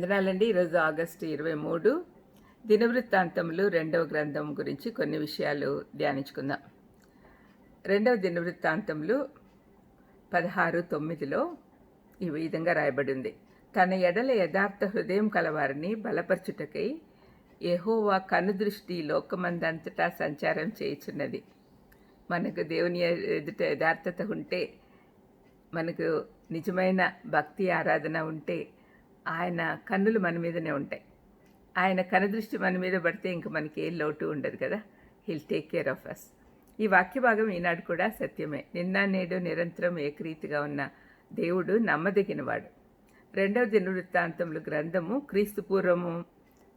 వందనాలండి ఈరోజు ఆగస్టు ఇరవై మూడు. దినవృత్తాంతములు రెండవ గ్రంథం గురించి కొన్ని విషయాలు ధ్యానించుకుందాం. రెండవ దినవృత్తాంతములు పదహారు తొమ్మిదిలో ఈ విధంగా రాయబడి ఉంది తన ఎడల యథార్థ హృదయం కలవారిని బలపరచుటకై ఎహోవా కనుదృష్టి లోకమందంతటా సంచారం చేయుచున్నది. మనకు దేవుని ఎదుట యథార్థత ఉంటే మనకు నిజమైన భక్తి ఆరాధన ఉంటే ఆయన కన్నులు మన మీదనే ఉంటాయి. ఆయన కనుదృష్టి మన మీద పడితే ఇంక మనకి ఏ లోటు ఉండదు కదా. He'll take care of us ఈ వాక్య భాగం ఈనాడు కూడా సత్యమే. నిన్న నేడు నిరంతరం ఏకరీతిగా ఉన్న దేవుడు నమ్మదగినవాడు. రెండవ దినవృత్తాంతములు గ్రంథము క్రీస్తు పూర్వము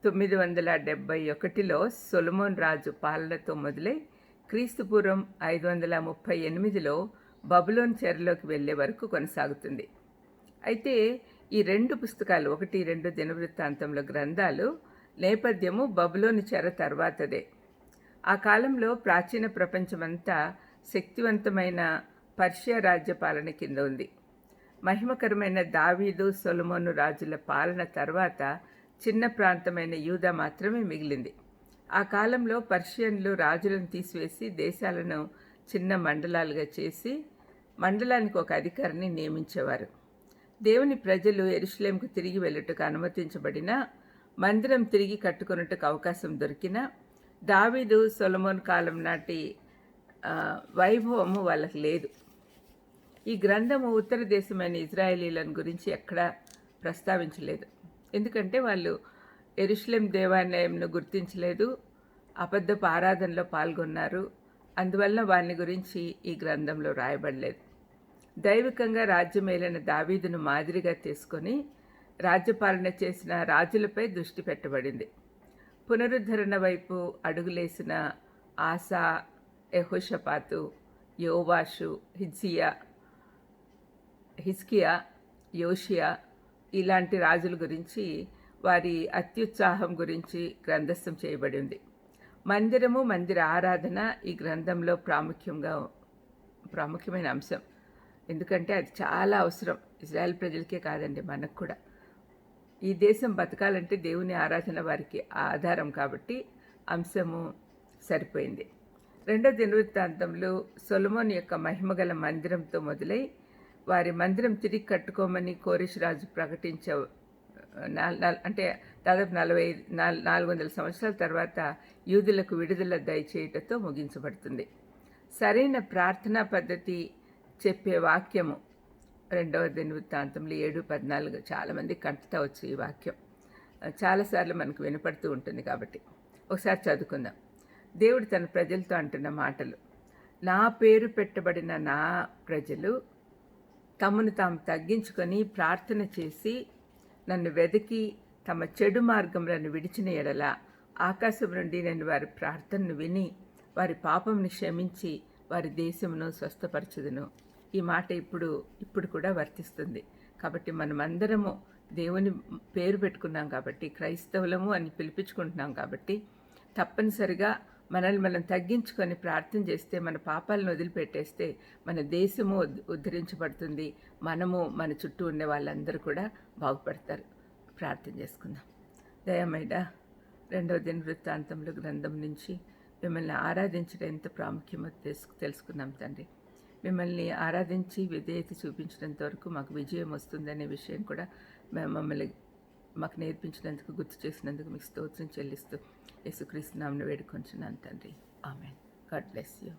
తొమ్మిది వందల డెబ్బై ఒకటిలో సొలమోన్ రాజు పాలనతో మొదలై క్రీస్తు పూర్వం ఐదు వందల ముప్పై ఎనిమిదిలో బబులోన్ చెరలోకి వెళ్ళే వరకు కొనసాగుతుంది. అయితే ఈ రెండు పుస్తకాలు ఒకటి రెండు దినవృత్తాంతంలో గ్రంథాలు నేపథ్యము బబులోని చెర తర్వాతదే. ఆ కాలంలో ప్రాచీన ప్రపంచమంతా శక్తివంతమైన పర్షియా రాజ్య పాలన కింద ఉంది. మహిమకరమైన దావీదు సొలమోను రాజుల పాలన తర్వాత చిన్న ప్రాంతమైన యూదా మాత్రమే మిగిలింది. ఆ కాలంలో పర్షియన్లు రాజులను తీసివేసి దేశాలను చిన్న మండలాలుగా చేసి మండలానికి ఒక అధికారిని నియమించేవారు. దేవుని ప్రజలు ఎరుషులేంకు తిరిగి వెళ్ళుటకు అనుమతించబడిన మందిరం తిరిగి కట్టుకున్నట్టుకు అవకాశం దొరికిన దావీదు సొలమోన్ కాలం నాటి వైభవము వాళ్ళకి లేదు. ఈ గ్రంథము ఉత్తర దేశమైన ఇజ్రాయేలీలను గురించి ఎక్కడా ప్రస్తావించలేదు. ఎందుకంటే వాళ్ళు ఎరుషులేం దేవాలయంను గుర్తించలేదు అబద్ధపు ఆరాధనలో పాల్గొన్నారు అందువల్ల వారిని గురించి ఈ గ్రంథంలో రాయబడలేదు. దైవికంగా రాజ్యమేలిన దావీదును మాదిరిగా తీసుకొని రాజ్యపాలన చేసిన రాజులపై దృష్టి పెట్టబడింది. పునరుద్ధరణ వైపు అడుగులేసిన ఆసా ఎహోషపాతు యోవాషు హిజ్జియా హిస్కియా యోషియా ఇలాంటి రాజుల గురించి వారి అత్యుత్సాహం గురించి గ్రంథస్థం చేయబడింది. మందిరము మందిర ఆరాధన ఈ గ్రంథంలో ప్రాముఖ్యంగా ప్రాముఖ్యమైన అంశం. ఎందుకంటే అది చాలా అవసరం. ఇజ్రాయెల్ ప్రజలకే కాదండి మనకు కూడా. ఈ దేశం బతకాలంటే దేవుని ఆరాధన వారికి ఆధారం కాబట్టి అంశము సరిపోయింది. రెండో దినవృత్తాంతంలో సొలమోన్ యొక్క మహిమగల మందిరంతో మొదలై వారి మందిరం తిరిగి కట్టుకోమని కోరిష్ రాజు ప్రకటించ అంటే దాదాపు నలభై నాలుగు వందల సంవత్సరాల తర్వాత యూదులకు విడుదల దయచేయటతో ముగించబడుతుంది. సరైన ప్రార్థనా పద్ధతి చెప్పే వాక్యము. రెండవ దినవృత్తాంతంలో ఏడు పద్నాలుగు. చాలామంది కంటతా వచ్చు ఈ వాక్యం. చాలాసార్లు మనకు వినపడుతూ ఉంటుంది కాబట్టి. ఒకసారి చదువుకుందాం. దేవుడు తన ప్రజలతో అంటున్న మాటలు. నా పేరు పెట్టబడిన నా ప్రజలు తమను తాము తగ్గించుకొని ప్రార్థన చేసి నన్ను వెతికి తమ చెడు మార్గములను విడిచిన ఎడల ఆకాశం నుండి నేను వారి ప్రార్థనను విని వారి పాపంను క్షమించి వారి దేశమును స్వస్థపరచుదును. ఈ మాట ఇప్పుడు ఇప్పుడు కూడా వర్తిస్తుంది. కాబట్టి మనమందరము దేవుని పేరు పెట్టుకున్నాం కాబట్టి క్రైస్తవులము అని పిలిపించుకుంటున్నాం కాబట్టి తప్పనిసరిగా మనల్ని మనం తగ్గించుకొని ప్రార్థన చేస్తే మన పాపాలను వదిలిపెట్టేస్తే మన దేశము ఉద్ధరించబడుతుంది. మనము మన చుట్టూ ఉండే వాళ్ళందరూ కూడా బాగుపడతారు. ప్రార్థన చేసుకుందాం. దయమైడ రెండవ దిన వృత్తాంతంలో గ్రంథం నుంచి మిమ్మల్ని ఆరాధించడం ఎంత ప్రాముఖ్యమో తెలుసు తెలుసుకున్నాం తండ్రి. మిమ్మల్ని ఆరాధించి విధేయత చూపించినంత వరకు మాకు విజయం వస్తుందనే విషయం కూడా మేము మమ్మల్ని మాకు నేర్పించినందుకు గుర్తు చేసినందుకు మీకు స్తోత్రం చెల్లిస్తూ యేసుక్రీస్తు నామను వేడుకొంచున్నాను తండ్రి. ఆమె గాడ్ బ్లెస్ యూ.